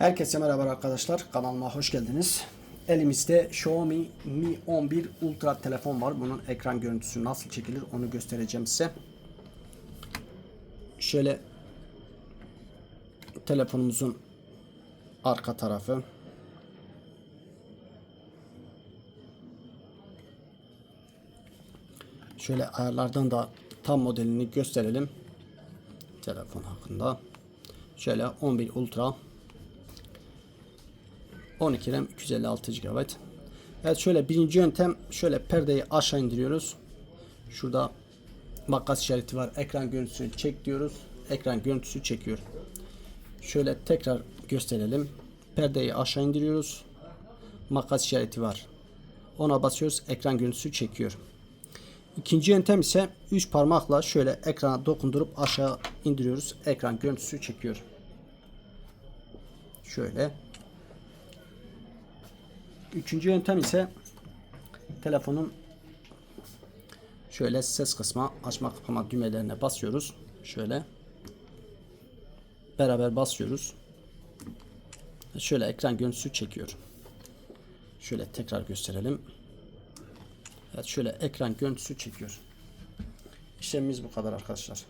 Herkese merhaba arkadaşlar. Kanalıma hoş geldiniz. Elimizde Xiaomi Mi 11 Ultra telefon var. Bunun ekran görüntüsü nasıl çekilir onu göstereceğim size. Şöyle telefonumuzun arka tarafı. Şöyle ayarlardan da tam modelini gösterelim. Telefon hakkında. Şöyle 11 Ultra 12 RAM 256 GB. Evet şöyle birinci yöntem şöyle perdeyi aşağı indiriyoruz. Şurada makas işareti var. Ekran görüntüsünü çek diyoruz. Ekran görüntüsü çekiyor. Şöyle tekrar gösterelim. Perdeyi aşağı indiriyoruz. Makas işareti var. Ona basıyoruz. Ekran görüntüsü çekiyor. İkinci yöntem ise 3 parmakla şöyle ekrana dokundurup aşağı indiriyoruz. Ekran görüntüsü çekiyor. Şöyle. Üçüncü yöntem ise telefonun şöyle ses kısmı açma kapama düğmelerine basıyoruz. Şöyle beraber basıyoruz. Şöyle ekran görüntüsü çekiyor. Şöyle tekrar gösterelim. Evet şöyle ekran görüntüsü çekiyor. İşlemimiz bu kadar arkadaşlar.